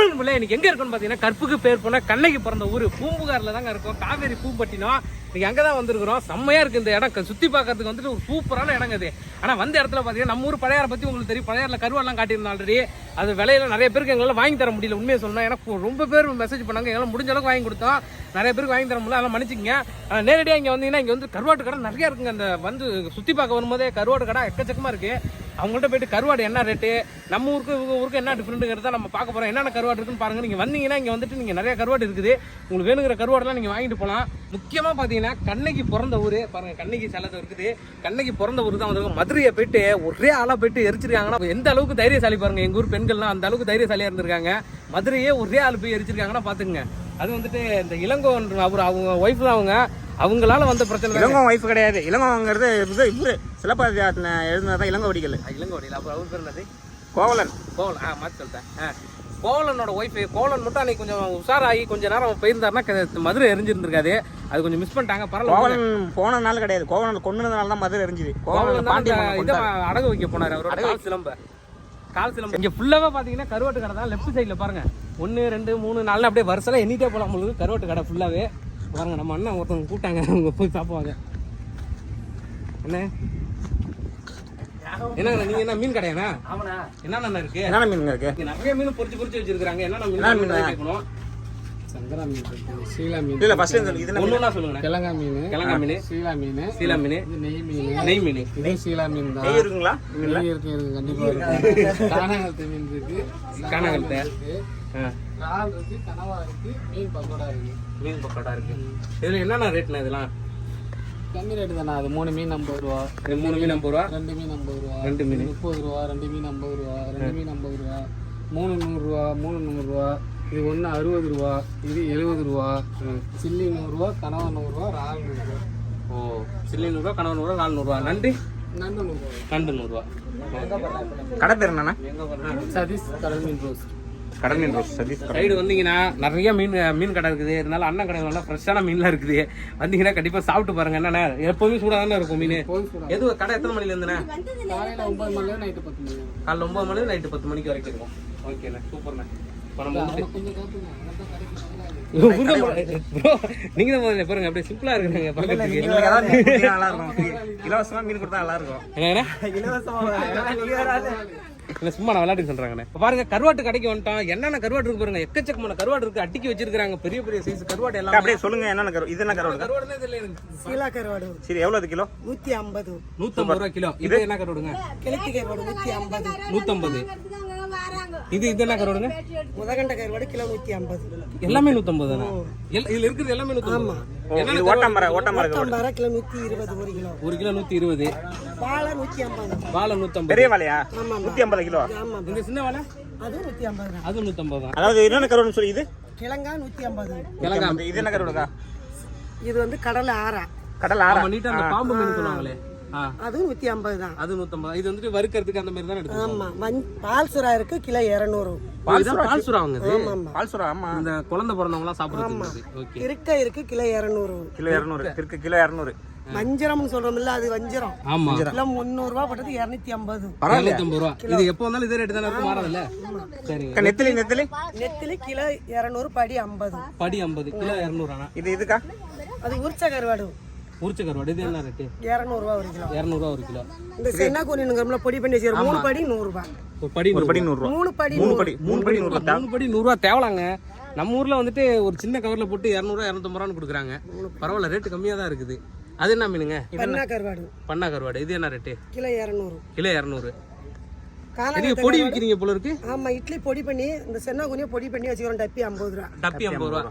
வணக்கம் பிள்ளை இன்னைக்கு எங்கே இருக்குன்னு பார்த்தீங்கன்னா கற்புக்கு பேர் போன கண்ணகி பிறந்த ஊர். பூம்புகாரில் தாங்க இருக்கும். காவேரி பூம்பட்டினம் இன்றைக்கி அங்கே தான் வந்திருக்கிறோம். செம்மையா இருக்குது இந்த இடம். சுற்றி பார்க்கறதுக்கு வந்துட்டு ஒரு சூப்பரான இடங்க இது. ஆனால் வந்த இடத்துல பார்த்தீங்கன்னா நம்ம ஊர் பழையாரை பற்றி உங்களுக்கு தெரியும். பழையாரில் கருவாலாம் காட்டியிருந்தோம் ஆல்ரெடி அது விலையில நிறைய பேருக்கு எங்களால் வாங்கி தர முடியல உண்மையை சொல்லணும் எனக்கு ரொம்ப பேர் மெசேஜ் பண்ணாங்க. எங்களால் முடிஞ்ச அளவுக்கு வாங்கி கொடுத்தோம். நிறைய பேருக்கு வாங்கி தர முடியல. அதெல்லாம் மன்னிச்சுங்க நேரடியாக இங்கே வந்தீங்கன்னா இங்கே வந்து கருவாட்டு கடை நிறையா இருக்குங்க. அந்த வந்து சுற்றி பார்க்க வரும்போதே கருவாட்டு கடை எக்கச்சக்கமாக இருக்குது அவங்கள்ட்ட போயிட்டு கருவாடு என்ன ரேட்டு நம்ம ஊருக்கு இவங்க ஊருக்கு என்ன டிஃப்ரெண்ட்டுங்கிறத நம்ம பார்க்க போகிறோம் என்னென்ன கருவாடு இருக்குன்னு பாருங்கள் நீங்கள் வந்தீங்கன்னா இங்கே வந்துட்டு நீங்கள் நிறைய கருவாடு இருக்குது. உங்களுக்கு வேணுங்கிற கருவாடெல்லாம் நீங்கள் வாங்கிட்டு போகலாம் முக்கியமாக பார்த்தீங்கன்னா கண்ணகி பிறந்த ஊர். பாருங்கள் கண்ணகி செலது இருக்குது. கண்ணகி பிறந்த ஊர் தான் வந்து மதுரையை போயிட்டு ஒரே ஆளாக போயிட்டு எரிச்சிருக்காங்கன்னா எந்த அளவுக்கு தைரியசாலி பாருங்கள் எங்கள் ஊர் பெண்கள்லாம் அந்த அளவுக்கு தைரியசாலியாக இருந்திருக்காங்க. மதுரையே ஒரே ஆள் போய் எரிச்சிருக்காங்கன்னா பார்த்துங்க அது வந்துட்டு இந்த இளங்கோன்ற அவர் அவங்க ஒய்ஃப் தான் அவங்க. அவங்களால வந்த பிரச்சனை இளங்கோ ஒய்ஃப் கிடையாது. இளங்கோங்கிறது இது இவரு சிலப்பதிகாரத்தில் எழுதுனதான் இளங்கோ வடிகள் இளங்கோடியில் அப்புறம் அவர் பேர் என்னது? கோவலன். கோவலன். ஆ மாற்றி சொல்லிட்டேன். கோவலனோட ஒய்ஃப் கோவலன் மட்டும் அன்னைக்கு கொஞ்சம் உஷாராகி கொஞ்ச நேரம் போயிருந்தாருன்னா மதுரை எரிஞ்சிருந்திருக்காது. அது கொஞ்சம் மிஸ் பண்ணிட்டாங்க. பரவாயில்ல. கோவலன் போனதுனால கிடையாது. கோவலன் கொன்னதுனால தான் மதுரை எரிஞ்சுது. கோவலன் பாண்டி இதை அடகு வைக்க போனார். அவரோட கால் சிலம்ப. கால் சிலம்ப. இங்க ஃபுல்லாவே பாத்தீங்கன்னா கருவாட்டு கடை தான். லெஃப்ட் சைடுல பாருங்க. ஒன்னு ரெண்டு மூணு நாலு அப்படியே வருஷம் எண்ணிட்டே போலாம் உங்களுக்கு கருவாட்டு கடை ஃபுல்லாவே பாருங்க நம்ம அண்ணன் ஒருத்தவங்க கூப்பிட்டாங்க. அவங்க போய் சாப்பிடுவாங்க. என்ன என்னங்க நீங்க என்ன மீன் கடையாண்ணா? என்னென்ன இருக்கு? என்னென்ன மீனுங்க இருக்கு? இங்க நிறைய மீன் பொரிச்சு பொரிச்சு வச்சிருக்காங்க என்னென்ன என்ன மீன் மீன்? கேட்கணும். சங்கரா மீன் சீலா மீன் இல்ல ஃபர்ஸ்ட் இது மீன்? ஒண்ணுனா சொல்லுங்க கிழங்கா மீன் கிழங்கா மீன் சீலா மீன் சீலா மீன். நெய் மீன். நெய் மீன். இது சீலா மீன் தான். நெய் இருக்குங்களா? நெய் இருக்கு இருக்கு கண்டிப்பா இருக்கு. மீன் இருக்கு. காணாங்கத்தை. இருக்கு. இறால் இருக்கு கனவா இருக்கு மீன் பக்கோடா இருக்கு. மீன் பக்கோடா இருக்கு. இதுல என்னென்ன ரேட்னா இதெல்லாம்? கம்மி ரேட்டு தானே அது மூணு மீன் ஐம்பது ரூபா. இது மூணு மீன் ஐம்பது ரூபா? ரெண்டு மீன் ஐம்பது ரூபா. ரெண்டு மீன். முப்பது ரூபா ரெண்டு மீன் ஐம்பது ரூபா ரெண்டு மீன் ஐம்பது ரூபா. மூணு நூறுரூவா மூணு நூறுரூவா இது ஒன்று அறுபது ரூபா இது எழுபது ரூபா. சில்லி நூறுரூவா கனவா நூறுரூவா இறால் நூறுரூவா ஓ சில்லி நூறுரூவா கனவு நூறுரூவா நாலு நூறுரூவா நண்டு? நண்டு நூறுரூவா நண்டு நூறுரூவா கடை பேர் என்னண்ணா? சதீஷ் கடல் மீன் ரோஸ் கடல் மீன் ரோஸ் சதீஷ் சைடு வந்தீங்கன்னா நிறைய மீன் மீன் கடை இருக்குது. இருந்தாலும் அண்ணன் கடை நல்லா ஃப்ரெஷ்ஷான மீன்லாம் இருக்குது. வந்தீங்கன்னா கண்டிப்பா சாப்பிட்டு பாருங்க. என்னண்ணே எப்போதுமே சூடாக தானே இருக்கும் மீன்? எது கடை எத்தனை மணில இருந்துண்ணே? காலையில் ஒன்பது மணில நைட்டு பத்து மணி காலைல ஒன்பது மணி நைட்டு பத்து மணிக்கு வரைக்கும் இருக்கும். ஓகேண்ணே சூப்பர்ண்ணே. இப்போ நம்ம நீங்க தான் பாருங்க. அப்படியே சிம்பிளா இருக்குங்க இருக்கும். இலவசமா மீன் கொடுத்தா நல்லா இருக்கும். இல்ல சும்மா நான் விளையாட்டு சொல்றாங்கண்ணே. இப்ப பாருங்க கருவாட்டு கடைக்கு வந்துட்டோம். என்னென்ன கருவாட்டு இருக்கு பாருங்க. எக்கச்சக்கமான கருவாடு இருக்கு. அட்டிக்கு வச்சிருக்காங்க பெரிய பெரிய சைஸ் கருவாடு எல்லாம். அப்படியே சொல்லுங்க என்னென்ன கரு இது என்ன கருவாடு? கருவாடுனே தெரியல எனக்கு. சீலா கருவாடு. சரி எவ்வளவு கிலோ? நூத்தி ஐம்பது. நூத்தம்பது ரூபா கிலோ. இது? என்ன கருவாடுங்க? கிழத்தி கருவாடு நூத்தி ஐம்பது. நூத்தம்பது. இது இது என்ன கருவாடுங்க? முதகண்ட கருவாடு கிலோ நூத்தி ஐம்பது. எல்லாமே நூத்தம்பது தானே எல்- இதுல இருக்கிறது எல்லாமே நூத்தம்பது. ஓ, இது ஓட்டாமர ஓட்டாமர கருவாடு. ஐம்பது ரூபா கிலோ நூத்தி இருபது ஒரு கிலோ. ஒரு கிலோ நூத்தி இருபது. வாழை நூத்தி ஐம்பது. வாழை நூத்தம்பது. பெரிய வாழையா? நூத்தி ஐம்பது கிலோ. ஆமா இந்த சின்ன வாழை? அதுவும் நூத்தி ஐம்பது தான் அது நூத்தம்பது. தான் அதாவது என்னென்ன கருவாடுன்னு சொல்லி இது? கிழங்கா நூத்தி ஐம்பது. கிழங்கா இது என்ன கருவாடுக்கா? இது வந்து கடலை ஆறா. கடல் ஆறா. ஆமா நீட்டா அந்த பாம்பு மீன் சொல்லுவாங்களே. அதுவும் நூத்தி ஐம்பது தான். அது நூத்தம்பது. இது வந்துட்டு வறுக்கிறதுக்கு அந்த மாதிரி தான் எடுத்துக்கோங்க ஆமா. மண் பால் சுறா இருக்கு கிலோ இரநூறு. பால் சுறா ஆமா பால் சுறா ஆமா. இந்த குழந்தை பிறந்தவங்க எல்லாம் சாப்பிடுறது ஓகே. இருக்க இருக்கு கிலோ இரநூறு. கிலோ இரநூறு. இருக்கு கிலோ இரநூறு. வஞ்சிரம்னு சொல்றோம்ல அது வஞ்சிரம். ஆமா. கிலோ முந்நூறு ரூபா போட்டது இரநூத்தி ஐம்பது. இருநூத்தம்பது ரூபா. இது எப்போ வந்தாலும் இதே ரேட்டு தானே மாறதில்ல அக்கா, நெத்திலி நெத்திலி? நெத்திலி கிலோ இரநூறு படி ஐம்பது. படி ஐம்பது கிலோ இரநூறு இது இதுக்கா? அது உரிச்ச கருவாடு. உரிச்ச கருவாடு இது என்ன ரேட்டு? இரநூறுவா ஒரு கிலோ. இரநூறுவா ஒரு கிலோ. இந்த சென்னா கூனினுங்கிறோம்ல பொடி பண்ணி வச்சுக்கிறோம் மூணு படி நூறுரூபா ஒரு படி ஒரு படி நூறு ரூபா மூணு படி மூணு படி மூணு படி நூறு ரூபா மூணு படி நூறுரூவா தேவலாங்க. நம்ம ஊர்ல வந்துட்டு ஒரு சின்ன கவர்ல போட்டு இரநூறுவா இரநூத்தம்பது ரூபான்னு கொடுக்குறாங்க பரவாயில்ல ரேட்டு கம்மியா தான் இருக்குது. அது என்ன மீனுங்க? பண்ணா கருவாடு. பண்ணா கருவாடு. இது என்ன ரேட்டு கிலோ இரநூறு. கிலோ இரநூறு. நீங்க பொடி விற்கிறீங்க போல இருக்கு? ஆமா இட்லி பொடி பண்ணி இந்த சென்னா கூனியை பொடி பண்ணி வச்சுக்கிறோம் டப்பி ஐம்பது ரூபா. டப்பி ஐம்பது ரூபா.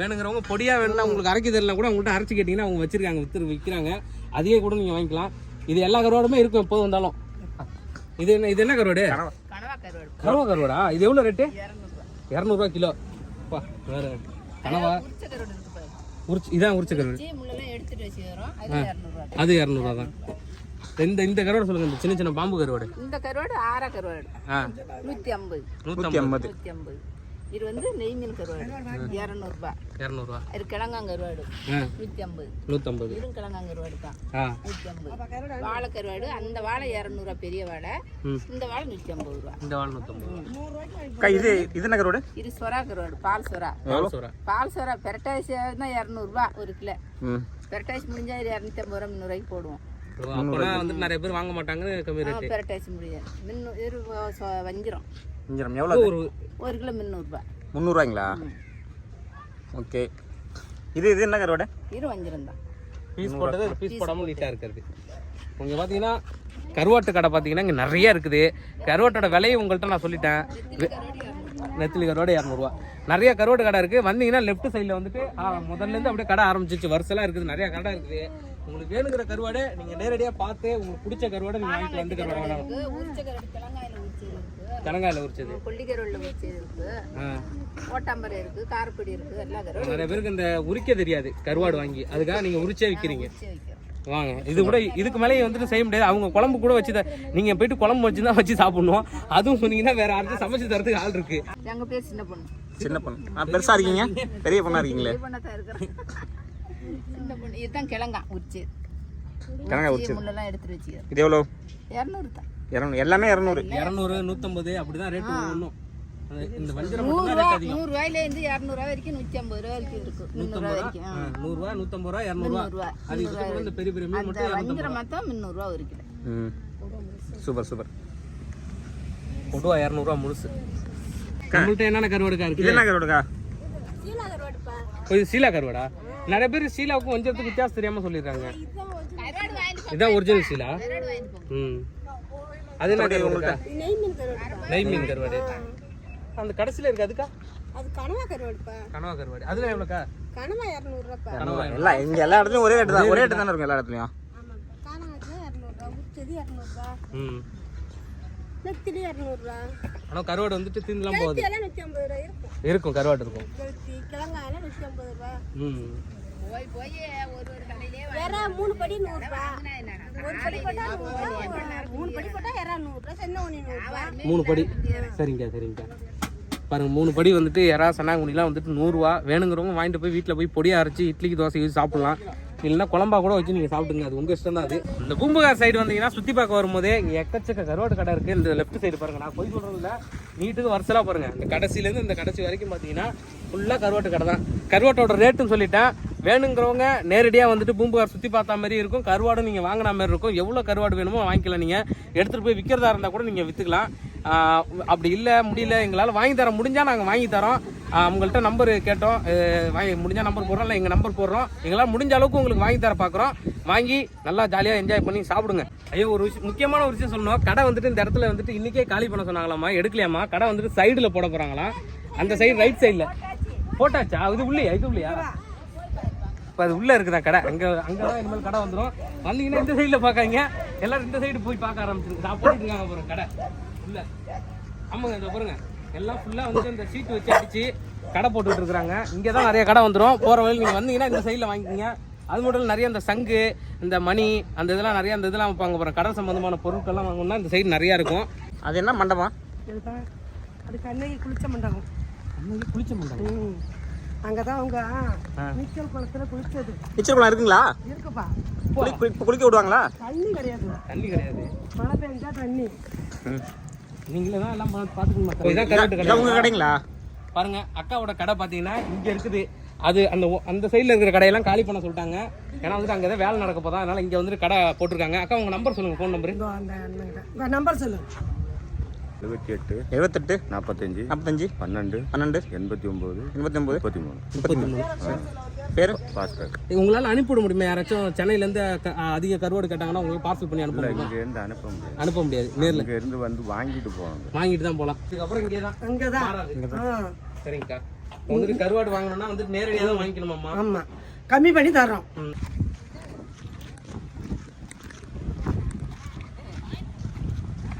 வேணுங்கிறவங்க பொடியா வேணும்னா உங்களுக்கு அரைக்க தெரியல கூட உங்கள்கிட்ட அரைச்சு கேட்டீங்கன்னா அவங்க வச்சிருக்காங்க வித்து விற்கிறாங்க அதையே கூட நீங்க வாங்கிக்கலாம். இது எல்லா கருவாடுமே இருக்கும் எப்போது வந்தாலும். இது என்ன இது என்ன கருவாடு? கனவா. கருவாடா. இது எவ்வளோ ரேட்டு இரநூறுவா கிலோ. பா வேற. கனவா? உரிச்சு இதான் உரிச்ச கருவாடு. அது இரநூறுவா தான். இந்த இந்த கருவாடு சொல்லுங்க இந்த சின்ன சின்ன பாம்பு கருவாடு. இந்த கருவாடு ஆறா கருவாடு. நூற்றி ஐம்பது. ஐம்பது. நூற்றி ஐம்பது. இது வந்து நெய் மீன் கருவாடு. இரநூறுபா. இரநூறுவா இது கிழங்காங்கருவாடு நூற்றி ஐம்பது. நூற்றம்பது இதுவும் கிழங்காங்கருவாடு தான். நூற்றி ஐம்பது. வாழை கருவாடு அந்த வாழை இரநூறுவா பெரிய வாழை. இந்த வாழை நூற்றி ஐம்பது ரூபா. இந்த வாழ் நூற்றம்பது இது இது என்ன கருவாடு? இது சொரா கருவாடு பால் சொரா. எவ்வளோ சூரா. பால் சொரா பெரட்டாசி தான் இரநூறுபா ஒரு கிலோ. பெரட்டாசி முடிஞ்சா இது இரநூத்தம்பது ரூபா முந்நூறுவாய்க்கு போடுவோம். அப்போனா வந்துட்டு நிறைய பேர் வாங்க மாட்டாங்க கம்மி ஆ, ரேட்டு பெரட்டாசி முடியாது மின்னு வஞ்சிரம். இஞ்சிரம் எவ்வளோ ஒரு ஒரு கிலோ முந்நூறுபா முந்நூறுவாய்ங்களா ஓகே. இது இது என்ன கருவாடு? இது வஞ்சிரம் தான். பீஸ் போட்டது பீஸ் போடாமல் நீட்டாக இருக்கிறது. இங்கே பார்த்தீங்கன்னா கருவாட்டு கடை பார்த்தீங்கன்னா இங்கே நிறைய இருக்குது. கருவாட்டோட விலையை உங்கள்கிட்ட நான் சொல்லிட்டேன். நெத்திலி கருவாடு இரநூறுவா. நிறைய கருவாட்டு கடை இருக்குது வந்தீங்கன்னா லெஃப்ட் சைடில் வந்துட்டு முதல்லேருந்து அப்படியே கடை ஆரம்பிச்சிச்சு. வருஷம்லாம் இருக்குது. நிறைய கடை இருக்குது. உங்களுக்கு வேணுங்கிற கருவாடு நீங்கள் நேரடியாக பார்த்து உங்களுக்கு பிடிச்ச கருவாடை நீங்கள் வாங்கிட்டு வந்து கருவாடு வேணாம் கருவாடு. கிழங்காயில் உரிச்சது நிறைய பேருக்கு இந்த உரிக்க தெரியாது. கருவாடு வாங்கி. அதுக்காக நீங்கள் உரிச்சே விற்கிறீங்க வாங்க. இது கூட இதுக்கு மேலே வந்துட்டு செய்ய முடியாது. அவங்க குழம்பு கூட வச்சு தான் நீங்கள் போயிட்டு குழம்பு வச்சு தான் வச்சு சாப்பிடணும். அதுவும் சொன்னீங்கன்னா வேற யாருக்கும் சமைச்சு தரதுக்கு ஆள் இருக்கு. எங்க பேர் சின்ன பொண்ணு. சின்ன பொண்ணு. ஆ பெருசாக இருக்கீங்க? பெரிய பொண்ணாக இருக்கீங்களே? பெரிய பொண்ணா தான் இருக்கிறேன் சின்ன பொண்ணு. இதுதான் கிழங்கா உரிச்சு. கிழங்கா உரிச்சு முள்ளெல்லாம் எடுத்து வச்சுக்கிறேன் இது எவ்வளோ இரநூறு தான். இரநூறு. எல்லாமே இரநூறு. இரநூறு நூற்றம்பது அப்படிதான் ரேட்டு ஒன்றும் இந்த வஞ்சரம் மட்டும் தான் நூறுரூவா ரேட் அதிகம். நூறு ரூபாயில இருந்து இரநூறுவா வரைக்கும் நூற்றி ஐம்பது ரூபா வரைக்கும் இருக்கு. முந்நூறுரூவா வரைக்கும். ஆ. நூறுரூவா நூற்றம்பது ரூபா இரநூறுவா? அது இந்த பெரிய பெரிய மீன் மட்டும் வஞ்சிரம் மொத்தம் முந்நூறுரூவா ம். Super super. கொடுவா இரநூறுவா முழுசு. நம்மள்ட்ட என்னென்ன கருவாடுக்கா இருக்கு? என்ன கருவாடுக்கா? இது சீலா கருவாடா? நிறைய பேர் சீலாவுக்கும் வஞ்சரத்துக்கு வித்தியாசம் தெரியாம சொல்லியிருக்காங்க இதுதான் ஒரிஜினல் சீலா? ம். அது என்ன கருவாடுக்கா. நெய் மீன் கருவாடு. அந்த கடைசியில் இருக்கு அதுக்கா? அது கனவா கருவாடுப்பா. கனவா கருவாடு. அதுல எவ்வளோக்கா? கனவா இரநூறுவாப்பா. கனவா. எல்லாம் இங்கே எல்லா இடத்துலையும் ஒரே ரேட்டு தான். ஒரே ரேட்டு தானே இருக்கும் எல்லா இடத்துலையும்? காணாங்கத்துல இரநூறுவா உச்சது இரநூறுவா. ம். நெத்திலி இரநூறுவா. ஆனால் கருவாடு வந்துட்டு தின்னலாம் போகுது. நூற்றி ஐம்பது ரூபா இருக்கும். இருக்கும் கருவாடு இருக்கும். கழுத்தி கிழங்காயில நூற்றி ஐம்பது ரூபா ம். போய் போய் ஒரு ஒரு கடையிலே வேற மூணு படி நூறுரூவா ஒரு படி போட்டா மூணு படி போட்டா இரநூறுவா சின்ன ஒன்று நூறுரூவா மூணு படி. சரிங்க சரிங்க. பாருங்கள் மூணு படி வந்துட்டு யாராவது சன்னாங்குடிலாம் வந்துட்டு நூறுரூவா வேணுங்கிறவங்க வாங்கிட்டு போய் வீட்டில் போய் பொடியாக அரைச்சி இட்லிக்கு தோசை யூஸ் சாப்பிடலாம். இல்லைன்னா குழம்பா கூட வச்சு நீங்கள் சாப்பிடுங்க. அது உங்கள் இஷ்டம் தான் அது. இந்த பூம்புகார் சைடு வந்தீங்கன்னா சுற்றி பார்க்க வரும்போதே இங்கே எக்கச்சக்க கருவாடு கடை இருக்குது இந்த லெஃப்ட் சைடு பாருங்கள் நான் போய் சொல்கிறதில்ல நீட்டுக்கு வரிசலாக பாருங்கள் இந்த கடைசியிலேருந்து இந்த கடைசி வரைக்கும் பார்த்தீங்கன்னா ஃபுல்லாக கருவாட்டு கடை தான். கருவாட்டோட ரேட்டுன்னு சொல்லிட்டேன் வேணுங்கிறவங்க நேரடியாக வந்துட்டு பூம்புகார் சுற்றி பார்த்தா மாதிரி இருக்கும். கருவாடும் நீங்கள் வாங்கின மாதிரி இருக்கும். எவ்வளோ கருவாடு வேணுமோ வாங்கிக்கலாம் நீங்கள் எடுத்துகிட்டு போய் விற்கிறதா இருந்தால் கூட நீங்கள் விற்றுக்கலாம் அப்படி இல்லை முடியல எங்களால் வாங்கி தர முடிஞ்சால் நாங்கள் வாங்கி தரோம். உங்கள்கிட்ட நம்பர் கேட்டோம். வாங்கி முடிஞ்சால் நம்பர் போடுறோம் இல்லை எங்கள் நம்பர் போடுறோம். எங்களால் முடிஞ்ச அளவுக்கு உங்களுக்கு வாங்கி தர பார்க்குறோம் வாங்கி நல்லா ஜாலியாக என்ஜாய் பண்ணி சாப்பிடுங்க. ஐயோ ஒரு விஷயம் முக்கியமான ஒரு விஷயம் சொல்லணும். கடை வந்துட்டு இந்த இடத்துல வந்துட்டு இன்றைக்கே காலி பண்ண சொன்னாங்களாம்மா. எடுக்கலையாம்மா. கடை வந்துட்டு சைடில் போட போகிறாங்களாம் அந்த சைடு ரைட் சைடில் போட்டாச்சா? இது உள்ளையா? இது உள்ளையா? இப்போ அது உள்ளே இருக்குதா கடை? அங்கே அங்கே தான் இனிமேல் கடை வந்துடும் வந்தீங்கன்னா இந்த சைடில் பார்க்காங்க எல்லாரும் இந்த சைடு போய் பார்க்க ஆரம்பிச்சிருங்க. நான் போட்டுட்டு இருக்காங்க கடை. உள்ள. ஆமாங்க இந்த பாருங்க. எல்லாம் ஃபுல்லாக வந்து இந்த சீட்டு வச்சு அடிச்சு கடை போட்டுட்டு இருக்காங்க இங்கே தான் நிறைய கடை வந்துடும் போகிற வழியில் நீங்கள் வந்தீங்கன்னா இந்த சைடில் வாங்கிக்கோங்க. அது மட்டும் இல்ல, நிறைய இந்த சங்கு இந்த மணி அந்த இதெல்லாம் நிறைய அந்த இதெல்லாம் வைப்பாங்க பாருங்க. கடை சம்பந்தமான பொருட்கள்லாம் வாங்கணும்னா இந்த சைடு நிறையா இருக்கும். அது என்ன மண்டபம்? அது கண்ணகி குளிச்ச மண்டபம். அன்னைக்கு குளிச்ச மாட்டாங்க ம் அங்கே தான் அவங்க நீச்சல் குளத்துல குளிச்சது. நீச்சல் குளம் இருக்குங்களா? இருக்குப்பா. குளி குளி- குளிக்க விடுவாங்களா? தண்ணி கிடையாது. தண்ணி கிடையாது. மழை பெஞ்சா தண்ணி. நீங்களே தான் எல்லாம் பார்த்துக்கணும் உங்க கடைங்களா? பாருங்க அக்காவோட கடை பார்த்தீங்கன்னா இங்கே இருக்குது. அது அந்த அந்த சைடில் இருக்கிற கடையெல்லாம் காலி பண்ண சொல்லிட்டாங்க. ஏன்னா வந்துட்டு அங்கே தான் வேலை நடக்க போதா அதனால இங்கே வந்துட்டு கடை போட்டிருக்காங்க. அக்கா உங்கள் நம்பர் சொல்லுங்கள் ஃபோன் நம்பர் நம்பர் சொல்லு. எழுபத்தி எட்டு எழுபத்தெட்டு நாற்பத்தஞ்சு நாற்பத்தஞ்சு பன்னெண்டு பன்னெண்டு எண்பத்தி ஒம்பது எண்பத்தி ஒம்பது. முப்பத்தி மூணு. முப்பத்தி மூணு. பேர்? பாஸ்கர். உங்களால் அனுப்பிவிட முடியுமா? யாராச்சும் சென்னையிலேருந்து க- அ, அதிக கருவாடு கேட்டாங்கன்னா உங்களுக்கு பார்சல் பண்ணி அனுப்ப இங்கேருந்து அனுப்ப முடியாது. அனுப்ப முடியாது. நேரில். இங்கேருந்து வந்து வாங்கிட்டு போவாங்க வாங்கிட்டு தான் போகலாம். இதுக்கப்புறம் இங்கே தான் அங்கே தான் மாறாது ஆ. சரிங்கக்கா. வந்துட்டு கருவாடு வாங்கணும்னா வந்துட்டு நேரடியாக தான் வாங்கிக்கணுமாம்மா? ஆமாம் கம்மி பண்ணி தர்றோம்.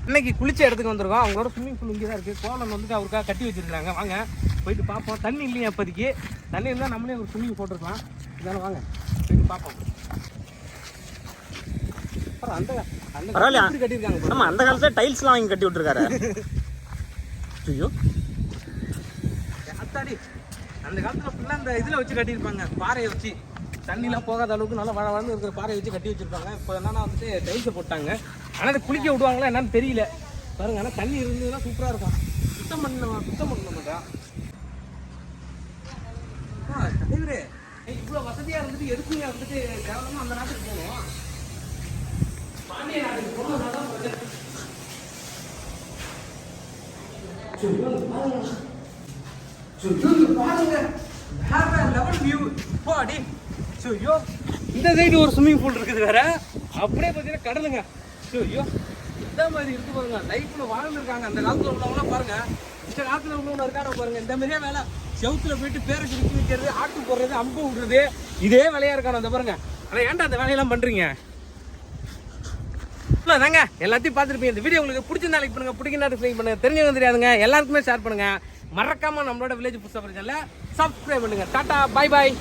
இன்னைக்கு குளிச்ச இடத்துக்கு வந்திருக்கோம். அவங்களோட ஸ்விம்மிங் பூல் இங்கே தான் இருக்குது கோலம் வந்துட்டு அவருக்காக கட்டி வச்சிருக்காங்க வாங்க போயிட்டு பார்ப்போம். தண்ணி இல்லையா இப்போதைக்கு? தண்ணி இருந்தால் நம்மளே ஒரு ஸ்விம்மிங் போட்டிருக்கலாம். இதனால வாங்க. போயிட்டு பார்ப்போம். அந்த அந்த? எப்படி கட்டியிருக்காங்க பாருங்க. ஆமா அந்த காலத்துல டைல்ஸ்லாம் வாங்கி கட்டி விட்டுருக்காரு. ஐயோ. அத்தாடி அந்த காலத்தில் ஃபுல்லாக அந்த இதில் வச்சு கட்டியிருப்பாங்க. பாறையை வச்சு. தண்ணிலாம் போகாத அளவுக்கு நல்லா வள வளர்ந்து இருக்கிற பாறையை வச்சு கட்டி வச்சுருப்பாங்க. இப்போ என்னன்னா வந்துட்டு டைல்ஸை போட்டாங்க. ஆனால் அது குளிக்க விடுவாங்களா என்னன்னு தெரியல. பாருங்க ஆனால் தண்ணி இருந்ததுன்னா சூப்பராக இருக்கும். சுத்தம் பண்ண சுத்தம் பண்ண மாட்டேன் தலைவரே இவ்வளோ வசதியாக இருந்துட்டு எதுக்குங்க வந்துட்டு கேவலமாக அந்த நாட்டுக்கு போகணும்? பாண்டிய நாட்டுக்கு போகணும் தான் ஸோ ஐயோ இந்த சைடு ஒரு ஸ்விம்மிங் பூல் இருக்குது வேற. அப்படியே பார்த்தீங்கன்னா கடலுங்க. ஐயோ இந்த மாதிரி இருக்கு பாருங்க. லைஃப்பில் வாழ்ந்துருக்காங்க அந்த காலத்தில் உள்ளவங்களாம் பாருங்க. இந்த காலத்தில் உள்ளவங்க இருக்காங்க பாருங்க. இந்த மாதிரியே வேலை. செவுத்துல போயிட்டு பேரை சுருக்கி வைக்கிறது ஆட்டு போடுறது அம்பு விடுறது இதே வேலையா இருக்கான அந்த பாருங்க. ஆனால் ஏன்டா அந்த வேலையெல்லாம் பண்றீங்க? தாங்க எல்லாத்தையும் பார்த்துருப்பீங்க. இந்த வீடியோ உங்களுக்கு பிடிச்ச நாளைக்கு பண்ணுங்க. பிடிக்கினா பண்ணுங்க. தெரிஞ்சவங்க தெரியாதுங்க. எல்லாருக்குமே ஷேர் பண்ணுங்க. மறக்காம நம்மளோட வில்லேஜ் புதுசாக பிரச்சனை சப்ஸ்கிரைப் பண்ணுங்க. டாட்டா பாய் பாய்